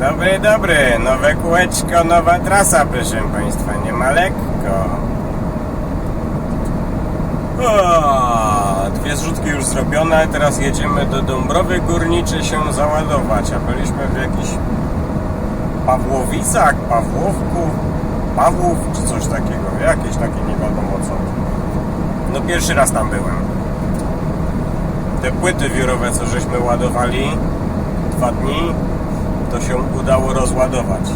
Dobry, dobry. Nowe kółeczko, nowa trasa, proszę Państwa. Nie ma lekko. O, dwie zrzutki już zrobione. Teraz jedziemy do Dąbrowy Górniczej się załadować. A byliśmy w jakichś Pawłowicach, Pawłowku, Pawłów czy coś takiego. Jakieś takie nie wiadomo co. No pierwszy raz tam byłem. Te płyty wiórowe, co żeśmy ładowali dwa dni, to się udało rozładować.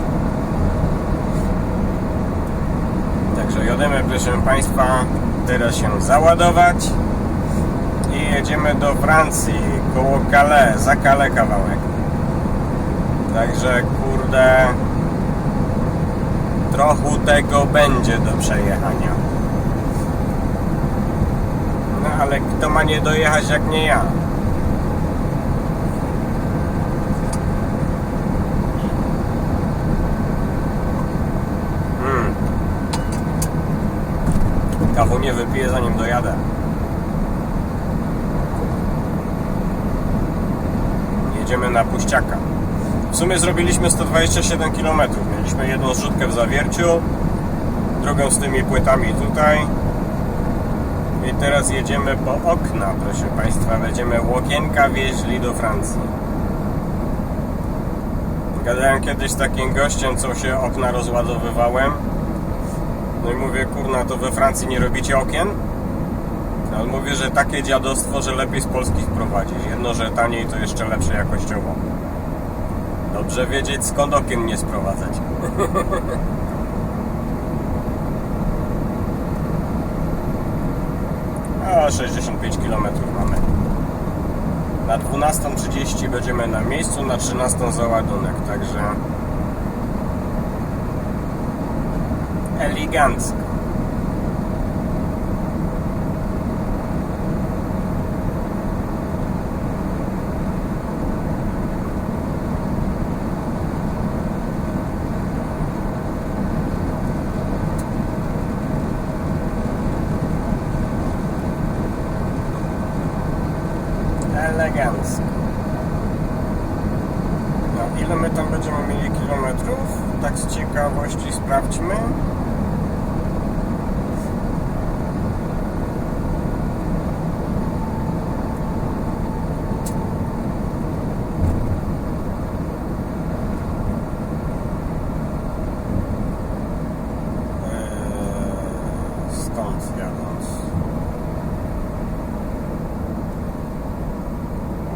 Także jodemy, proszę Państwa, teraz się załadować i jedziemy do Francji, koło Calais, za Calais kawałek. Także kurde, trochę tego będzie do przejechania. No ale kto ma nie dojechać jak nie ja? Kawu nie wypiję zanim dojadę. Jedziemy na Puściaka. W sumie zrobiliśmy 127 km. Mieliśmy jedną zrzutkę w zawierciu, drugą z tymi płytami tutaj. I teraz jedziemy po okna, proszę Państwa. Będziemy łokienka wieźli do Francji. Gadałem kiedyś z takim gościem, co się okna rozładowywałem. No i mówię, kurna, to we Francji nie robicie okien? No, on mówi, że takie dziadostwo, że lepiej z Polski sprowadzić. Jedno, że taniej, to jeszcze lepsze jakościowo. Dobrze wiedzieć, skąd okien nie sprowadzać. A 65 km mamy. Na 12.30 będziemy na miejscu, na 13.00 załadunek, także elegancko. Elegancko. No, ile my tam będziemy mieli kilometrów? Tak z ciekawości sprawdźmy. Eee, Skąd jadąc?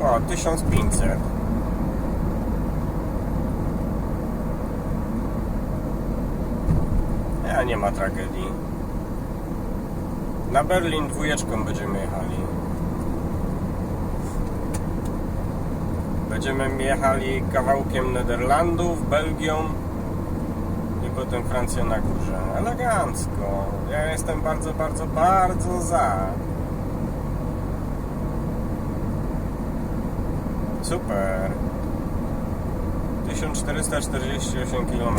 O, 1500. Ja nie ma tragedii. Na Berlin dwójeczką będziemy jechali. Będziemy jechali kawałkiem Nederlandów, Belgią i potem Francją na górze. Elegancko. Ja jestem bardzo, bardzo, bardzo za. Super. 1448 km.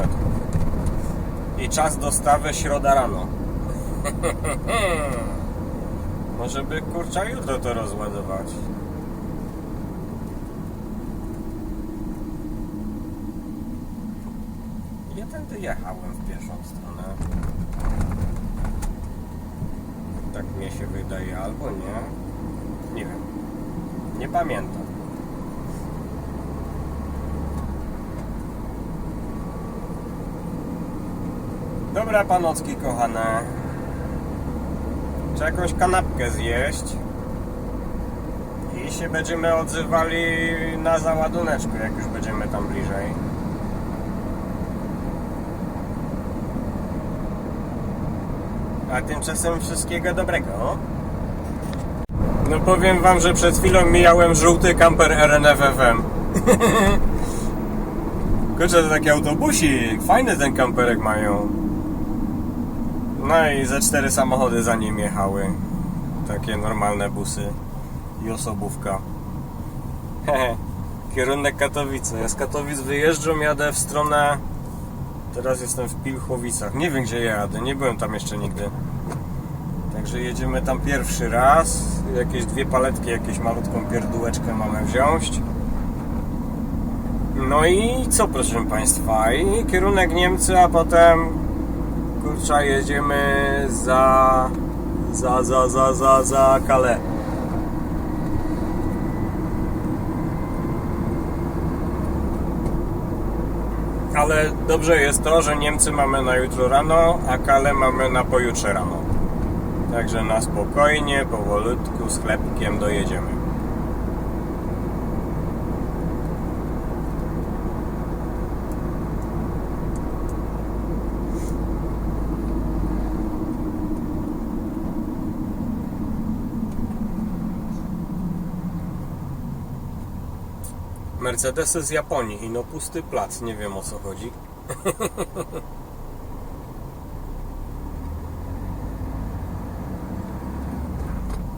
I czas dostawy środa rano. Może by kurcza jutro to rozładować. Ja tędy jechałem w pierwszą stronę. Tak mnie się wydaje, albo nie. Nie wiem. Nie pamiętam. Dobra, panocki kochane. Trzeba jakąś kanapkę zjeść. I się będziemy odzywali na załaduneczku, jak już będziemy tam bliżej. A tymczasem wszystkiego dobrego. No powiem wam, że przed chwilą mijałem żółty kamper RNF FM. Kurczę, to taki autobusik. Fajny ten kamperek mają. No i ze cztery samochody za nim jechały. Takie normalne busy i osobówka. Kierunek Katowice. Ja z Katowic wyjeżdżam, jadę w stronę. Teraz jestem w Pilchowicach. Nie wiem gdzie jadę, nie byłem tam jeszcze nigdy. Także jedziemy tam pierwszy raz. Jakieś dwie paletki, jakieś malutką pierdółeczkę mamy wziąć. No i co proszę Państwa? I kierunek Niemcy, a potem kurczę jedziemy za za za za za za Calais. Ale dobrze jest to, że Niemcy mamy na jutro rano, a Calais mamy na pojutrze rano. Także na spokojnie, powolutku, z chlebkiem dojedziemy. Mercedesy z Japonii no pusty plac, nie wiem o co chodzi.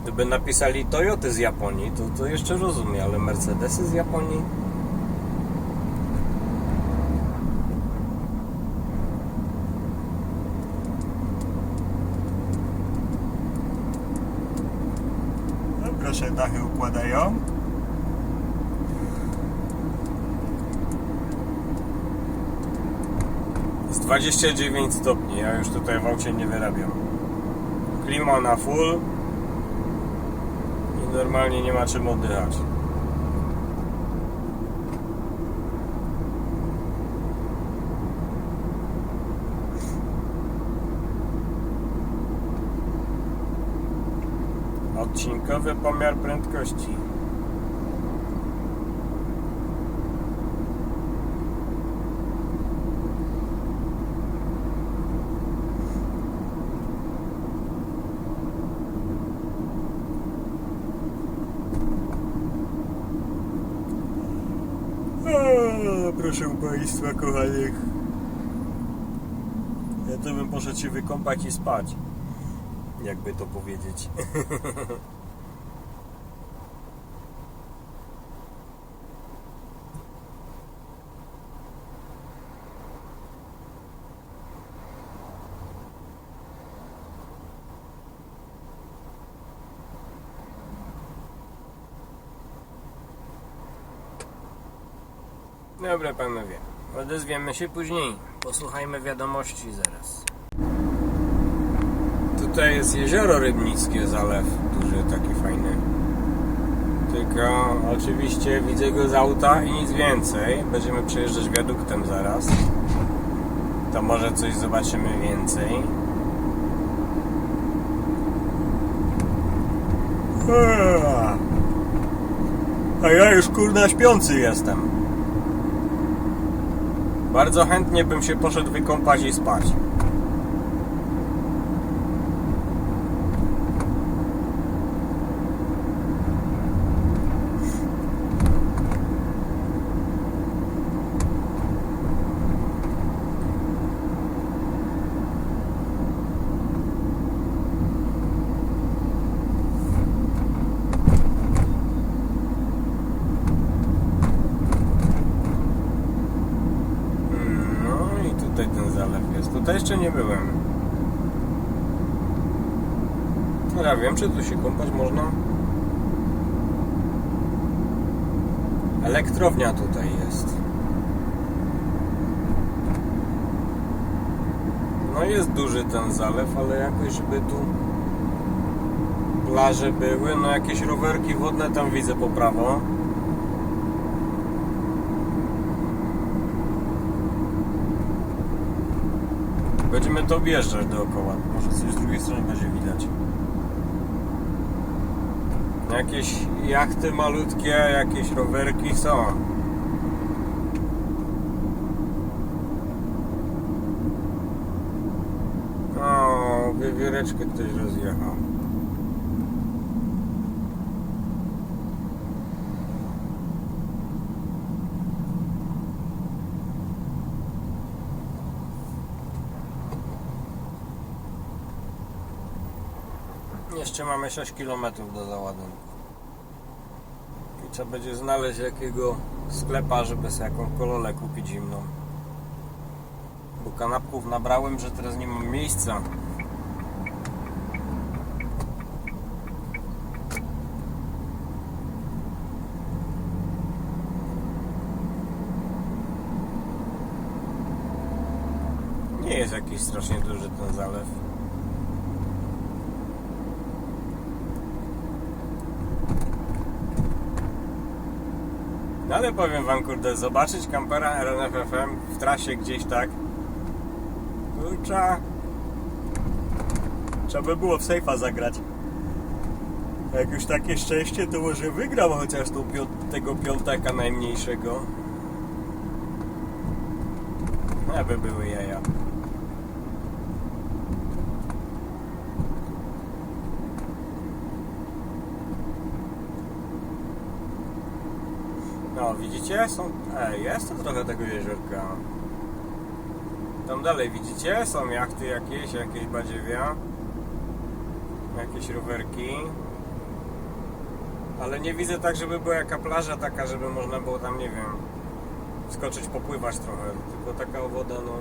Gdyby napisali Toyoty z Japonii, to, to jeszcze rozumiem, ale Mercedesy z Japonii? No proszę, dachy układają. Z 29 stopni, ja już tutaj w aucie nie wyrabiam. Klima na full i normalnie nie ma czym oddychać. Odcinkowy pomiar prędkości. Proszę Państwa kochanych. Ja to bym poszedł się wykąpać i spać. Jakby to powiedzieć. Dobra panowie, odezwiemy się później. Posłuchajmy wiadomości zaraz. Tutaj jest jezioro Rybnickie, zalew duży, taki fajny. Tylko oczywiście widzę go z auta i nic więcej. Będziemy przejeżdżać wiaduktem zaraz. To może coś zobaczymy więcej. Eee. A ja już kurna śpiący jestem. Bardzo chętnie bym się poszedł wykąpać i spać. Mm, No i tutaj ten zalew jest. Tutaj jeszcze nie byłem. Ja wiem, czy tu się kąpać można. Elektrownia tutaj jest. No jest duży ten zalew, ale jakoś żeby tu plaże były, no jakieś rowerki wodne tam widzę po prawo. Będziemy to objeżdżać dookoła. Może coś z drugiej strony będzie widać. Jakieś jachty malutkie, jakieś rowerki są. O, wiewióreczkę ktoś rozjechał. Jeszcze mamy 6 km do załadunku. I trzeba będzie znaleźć jakiego sklepa, żeby sobie jaką kololę kupić zimną. Bo kanapków nabrałem, że teraz nie mam miejsca. nie jest jakiś strasznie duży ten zalew. No ale powiem wam, kurde, zobaczyć kampera RNFFM w trasie gdzieś tak. Kurcza. Trzeba by było w sejfa zagrać. Jak już takie szczęście, to może wygram chociaż tą pią tego piątaka najmniejszego. No by były jaja. No, widzicie? Są... Ej, jest to trochę tego jeziorka. Tam dalej, widzicie? Są jachty jakieś, jakieś badziewia. Jakieś rowerki. Ale nie widzę tak, żeby była jaka plaża taka, żeby można było tam, nie wiem, skoczyć, popływać trochę. Tylko taka woda, no...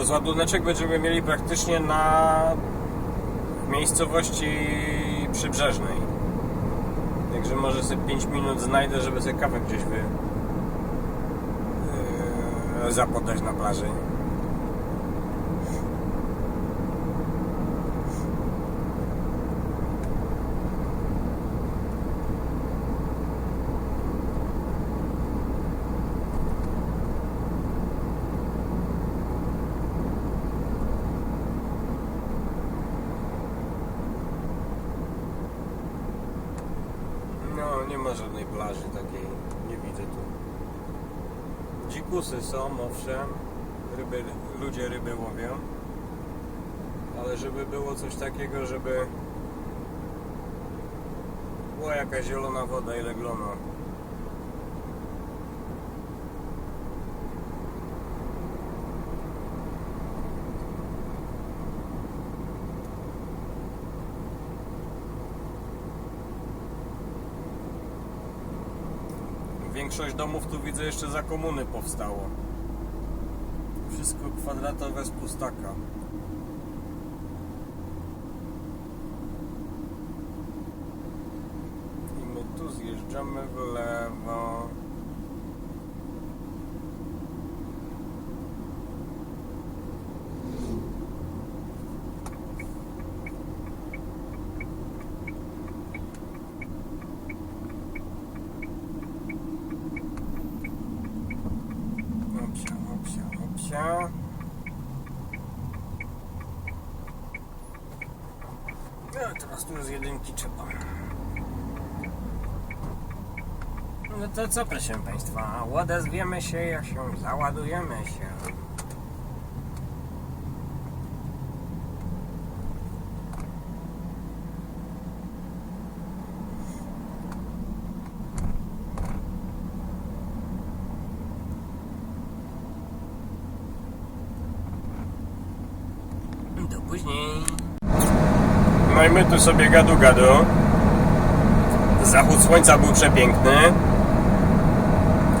Rozładuneczek będziemy mieli praktycznie na miejscowości przybrzeżnej. Także może sobie 5 minut znajdę, żeby sobie kawę gdzieś wy... Yy, zapodać na plaży. No, nie ma żadnej plaży takiej. Nie widzę tu. Dzikusy są, owszem. Ryby, ludzie ryby łowią. Ale żeby było coś takiego, żeby była jakaś zielona woda i leglona. Większość domów tu widzę jeszcze za komuny powstało. Wszystko kwadratowe z pustaka. I my tu zjeżdżamy w lewo. No teraz tu z jedynki trzeba. No to co proszę Państwa, odezwiemy się jak się załadujemy się. Do później. Sobie gadu gadu. Zachód słońca był przepiękny.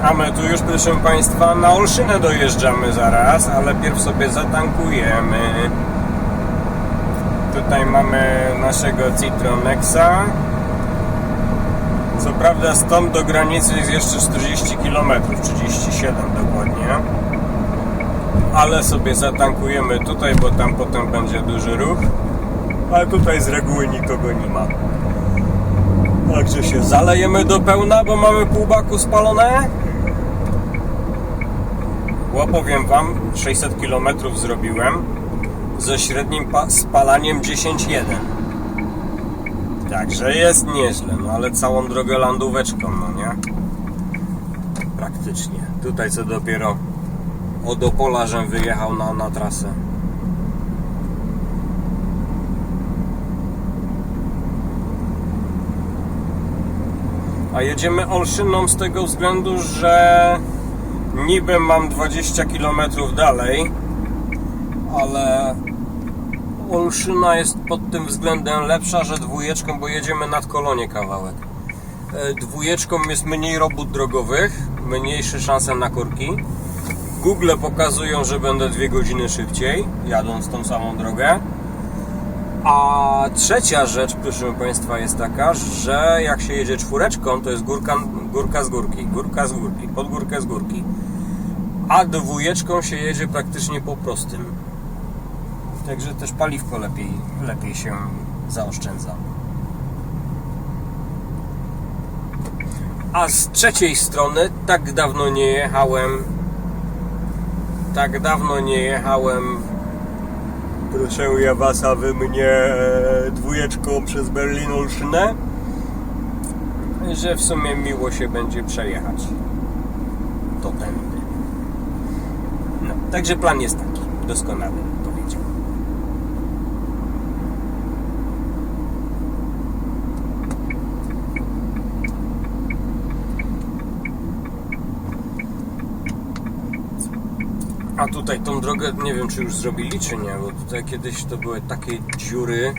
A my tu już, proszę Państwa, na Olszynę dojeżdżamy zaraz, ale pierw sobie zatankujemy. Tutaj mamy naszego Citronexa. Co prawda stąd do granicy jest jeszcze 40 km, 37 dokładnie. Ale sobie zatankujemy tutaj, bo tam potem będzie duży ruch. Ale tutaj z reguły nikogo nie ma. Także się zalejemy do pełna, bo mamy pół baku spalone. Bo powiem Wam, 600 km zrobiłem ze średnim pa- spalaniem 10,1. Także jest nieźle, no ale całą drogę landóweczką, no nie? Praktycznie. Tutaj co dopiero od Opola, żem wyjechał na, na trasę. A jedziemy Olszyną z tego względu, że niby mam 20 km dalej, ale Olszyna jest pod tym względem lepsza, że dwójeczką, bo jedziemy nad kolonie kawałek. E, Dwójeczką jest mniej robót drogowych, mniejsze szanse na korki. Google pokazują, że będę dwie godziny szybciej, jadąc tą samą drogę. A trzecia rzecz, proszę Państwa, jest taka, że jak się jedzie czwóreczką, to jest górka, górka z górki, górka z górki, pod górkę z górki. A dwójeczką się jedzie praktycznie po prostym. Także też paliwko lepiej, lepiej się zaoszczędza. A z trzeciej strony, tak dawno nie jechałem, tak dawno nie jechałem Proszę ja was, a wy mnie e, dwójeczką przez Berlin Olszynę, że w sumie miło się będzie przejechać. To tędy. No, także plan jest taki, doskonały, A tutaj tą drogę nie wiem czy już zrobili czy nie, bo tutaj kiedyś to były takie dziury,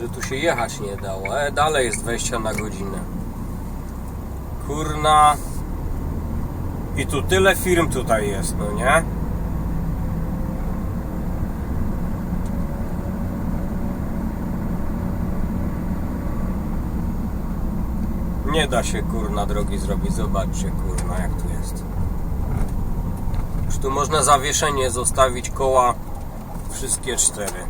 że tu się jechać nie dało. E, dalej jest 20 na godzinę. Kurna. I tu tyle firm tutaj jest, no nie? Nie da się kurna drogi zrobić. Zobaczcie kurna jak tu jest. Już tu można zawieszenie zostawić koła wszystkie cztery.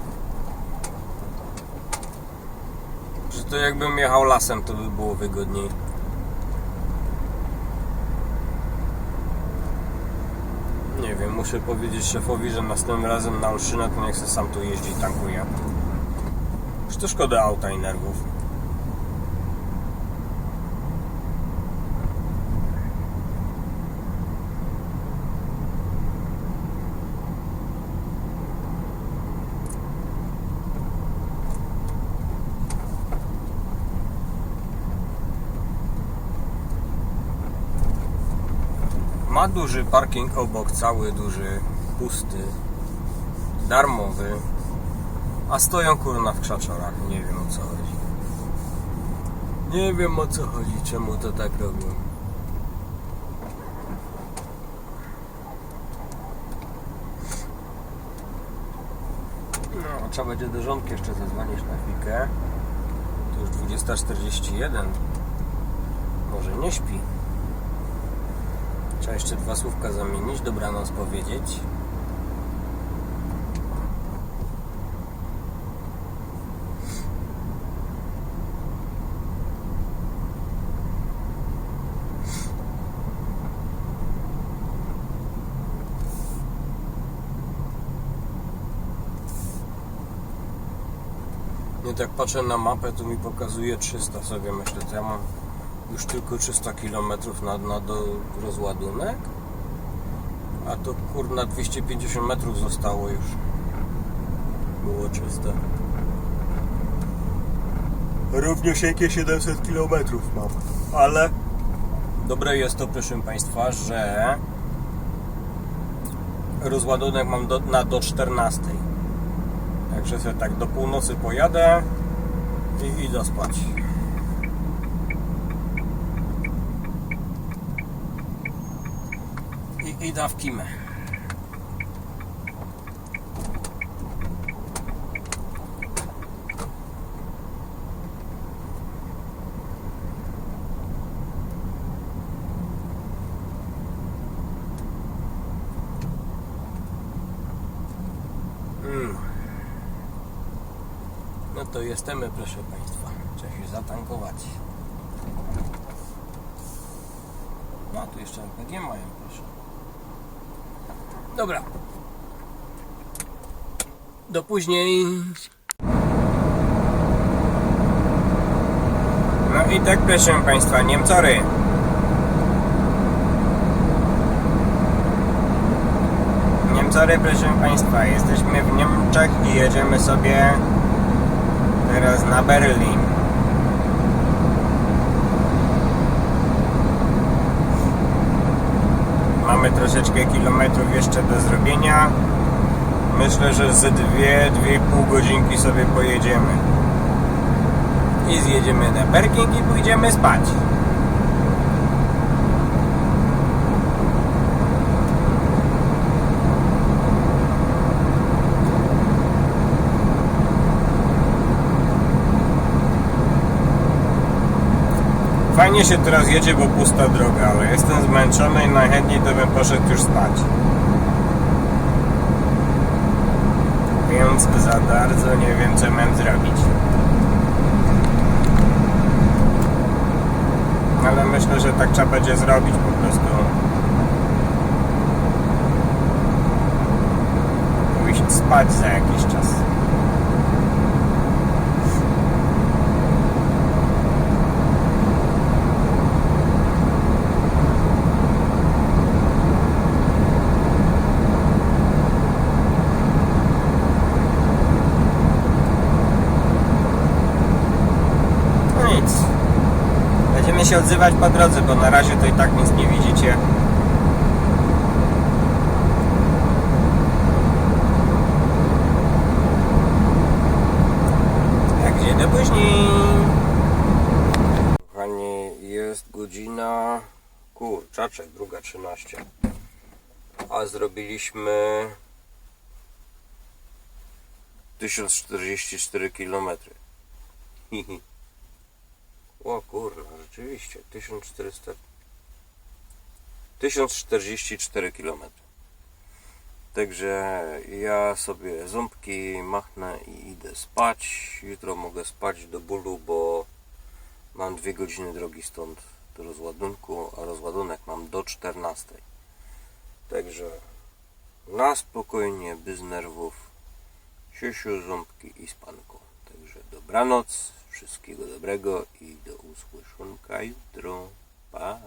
Że to jakbym jechał lasem, to by było wygodniej. Nie wiem, muszę powiedzieć szefowi, że następnym razem na Olszynę to niech se sam tu jeździ i tankuje. Już to szkoda auta i nerwów. Ma duży parking obok, cały duży, pusty, darmowy, a stoją kurna w krzaczorach. Nie wiem o co chodzi. Nie wiem o co chodzi, czemu to tak robią. No, trzeba będzie do żonki jeszcze zadzwonić na chwilkę. To już 20.41. Może nie śpi. Trzeba jeszcze dwa słówka zamienić, dobranoc powiedzieć. Nie tak patrzę na mapę, tu mi pokazuje 300 sobie myślę, to ja mam już tylko 300 km na, na do rozładunek? A to kurna 250 metrów zostało już. Było czyste. Równiusieńkie 700 km mam. Ale dobre jest to proszę Państwa, że rozładunek mam do, na do 14 także sobie tak do północy pojadę i idę spać i kimę. Mm. No to jesteśmy, proszę Państwa. Trzeba się zatankować. No tu jeszcze LPG mają, proszę. Dobra. Do później. No i tak proszę Państwa, Niemcory. Niemcory proszę Państwa, jesteśmy w Niemczech i jedziemy sobie teraz na Berlin. Mamy troszeczkę kilometrów jeszcze do zrobienia. Myślę, że ze dwie, dwie i pół godzinki sobie pojedziemy. i zjedziemy na parking i pójdziemy spać. Fajnie się teraz jedzie, bo pusta droga, ale jestem zmęczony i najchętniej to bym poszedł już spać. Więc za bardzo nie wiem, co mam zrobić. Ale myślę, że tak trzeba będzie zrobić po prostu. Pójść spać za jakiś czas. No nic. Się odzywać po drodze, bo na razie to i tak nic nie widzicie. Także do później. Kochani, jest godzina kurczaczek, druga 13. A zrobiliśmy 1044 km. O kurwa, rzeczywiście, 1400... 1044 km. Także ja sobie ząbki machnę i idę spać. Jutro mogę spać do bólu, bo mam dwie godziny drogi stąd do rozładunku, a rozładunek mam do 14. Także na spokojnie, bez nerwów. Siusiu, ząbki i spanko. Także dobranoc, Wszystkiego dobrego i do usłyszonka jutro. Pa!